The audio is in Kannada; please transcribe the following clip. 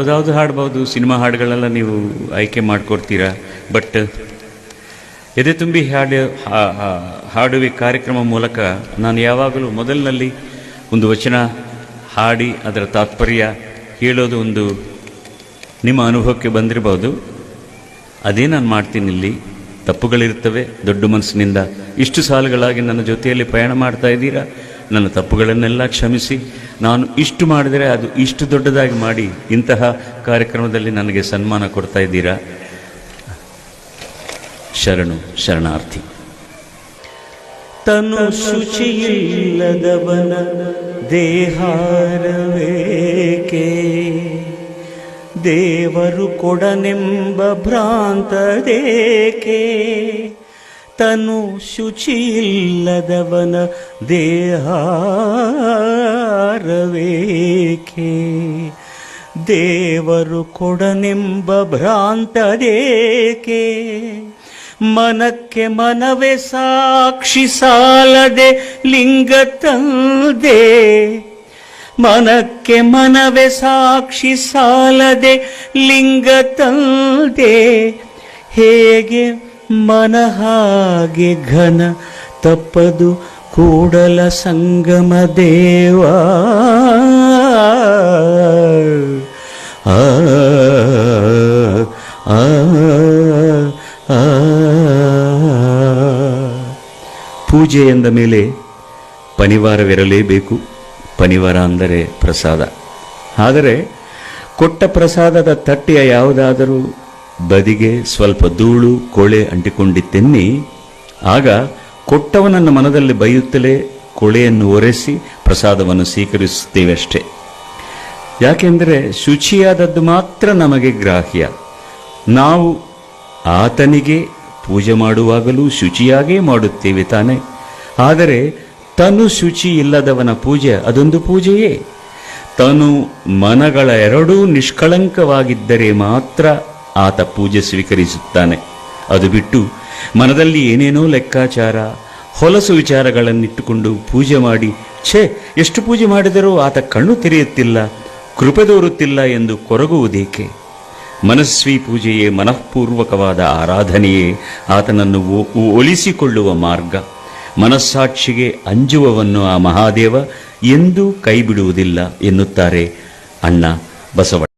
ಯಾವುದಾದ್ರು ಹಾಡ್ಬೋದು? ಸಿನಿಮಾ ಹಾಡುಗಳೆಲ್ಲ ನೀವು ಆಯ್ಕೆ ಮಾಡ್ಕೊಡ್ತೀರಾ? ಬಟ್ ಎದೆ ತುಂಬಿ ಹಾಡು ಹಾಡುವೆ ಕಾರ್ಯಕ್ರಮ ಮೂಲಕ ನಾನು ಯಾವಾಗಲೂ ಮೊದಲಿನಲ್ಲಿ ಒಂದು ವಚನ ಹಾಡಿ ಅದರ ತಾತ್ಪರ್ಯ ಹೇಳೋದು ಒಂದು ನಿಮ್ಮ ಅನುಭವಕ್ಕೆ ಬಂದಿರಬಹುದು. ಅದೇ ನಾನು ಮಾಡ್ತೀನಿ ಇಲ್ಲಿ. ತಪ್ಪುಗಳಿರ್ತವೆ ದೊಡ್ಡ ಮನಸ್ಸಿನಿಂದ. ಇಷ್ಟು ಸಾಲುಗಳಾಗಿ ನನ್ನ ಜೊತೆಯಲ್ಲಿ ಪ್ರಯಾಣ ಮಾಡ್ತಾ ಇದ್ದೀರಾ? ನನ್ನ ತಪ್ಪುಗಳನ್ನೆಲ್ಲ ಕ್ಷಮಿಸಿ. ನಾನು ಇಷ್ಟು ಮಾಡಿದರೆ ಅದು ಇಷ್ಟು ದೊಡ್ಡದಾಗಿ ಮಾಡಿ. ಇಂತಹ ಕಾರ್ಯಕ್ರಮದಲ್ಲಿ ನನಗೆ ಸನ್ಮಾನ ಕೊಡ್ತಾ ಇದ್ದೀರಾ? ಶರಣು, ಶರಣಾರ್ಥಿ. ತನು ಶುಚಿಯಿಲ್ಲದವನ ದೇಹಾರವೇಕೆ? ದೇವರು ಕೊಡನೆಂಬ ಭ್ರಾಂತದೇಕೆ? ತನು ಶುಚಿಯಿಲ್ಲದವನ ದೇಹಾರವೇಕೆ? ದೇವರು ಕೊಡನೆಂಬ ಭ್ರಾಂತದೇಕೆ ಮನಕ್ಕೆ ಮನವೇ ಸಾಕ್ಷಿ ಸಾಲದೆ ಲಿಂಗ ತಂದೆ? ಮನಕ್ಕೆ ಮನವೇ ಸಾಕ್ಷಿ ಸಾಲದೆ ಲಿಂಗ ತಂದೆ? ಹೇಗೆ ಮನ ಹಾಗೆ ಘನ ತಪ್ಪದು ಕೂಡಲ ಸಂಗಮ ದೇವ ಆ ಪೂಜೆ ಎಂದ ಮೇಲೆ ಪನಿವಾರವಿರಲೇಬೇಕು ಪನಿವಾರ ಅಂದರೆ ಪ್ರಸಾದ ಆದರೆ ಕೊಟ್ಟ ಪ್ರಸಾದದ ತಟ್ಟೆಯ ಯಾವುದಾದರೂ ಬದಿಗೆ ಸ್ವಲ್ಪ ಧೂಳು, ಕೊಳೆ ಅಂಟಿಕೊಂಡಿತ್ತೆನ್ನಿ. ಆಗ ಕೊಟ್ಟವನನ್ನು ಮನದಲ್ಲಿ ಬೈಯುತ್ತಲೇ ಕೊಳೆಯನ್ನು ಒರೆಸಿ ಪ್ರಸಾದವನ್ನು ಸ್ವೀಕರಿಸುತ್ತೇವೆ ಅಷ್ಟೇ ಯಾಕೆಂದರೆ ಶುಚಿಯಾದದ್ದು ಮಾತ್ರ ನಮಗೆ ಗ್ರಾಹ್ಯ. ನಾವು ಆತನಿಗೆ ಪೂಜೆ ಮಾಡುವಾಗಲೂ ಶುಚಿಯಾಗೇ ಮಾಡುತ್ತೇವೆ ತಾನೆ. ಆದರೆ ತನು ಶುಚಿ ಇಲ್ಲದವನ ಪೂಜೆ ಅದೊಂದು ಪೂಜೆಯೇ. ತನು ಮನಗಳ ಎರಡೂ ನಿಷ್ಕಳಂಕವಾಗಿದ್ದರೆ ಮಾತ್ರ ಆತ ಪೂಜೆ ಸ್ವೀಕರಿಸುತ್ತಾನೆ. ಅದು ಬಿಟ್ಟು ಮನದಲ್ಲಿ ಏನೇನೋ ಲೆಕ್ಕಾಚಾರ, ಹೊಲಸು ವಿಚಾರಗಳನ್ನಿಟ್ಟುಕೊಂಡು ಪೂಜೆ ಮಾಡಿ, ಛೇ, ಎಷ್ಟು ಪೂಜೆ ಮಾಡಿದರೂ ಆತ ಕಣ್ಣು ತೆರೆಯುತ್ತಿಲ್ಲ, ಕೃಪೆ ತೋರುತ್ತಿಲ್ಲ ಎಂದು ಕೊರಗುವುದೇಕೆ? ಮನಸ್ವಿ ಪೂಜೆಯೇ ಮನಃಪೂರ್ವಕವಾದ ಆರಾಧನೆಯೇ ಆತನನ್ನು ಒಲಿಸಿಕೊಳ್ಳುವ ಮಾರ್ಗ. ಮನಸ್ಸಾಕ್ಷಿಗೆ ಅಂಜುವವನ್ನು ಆ ಮಹಾದೇವ, ಎಂದೂ ಕೈಬಿಡುವುದಿಲ್ಲ ಎನ್ನುತ್ತಾರೆ ಅಣ್ಣ ಬಸವ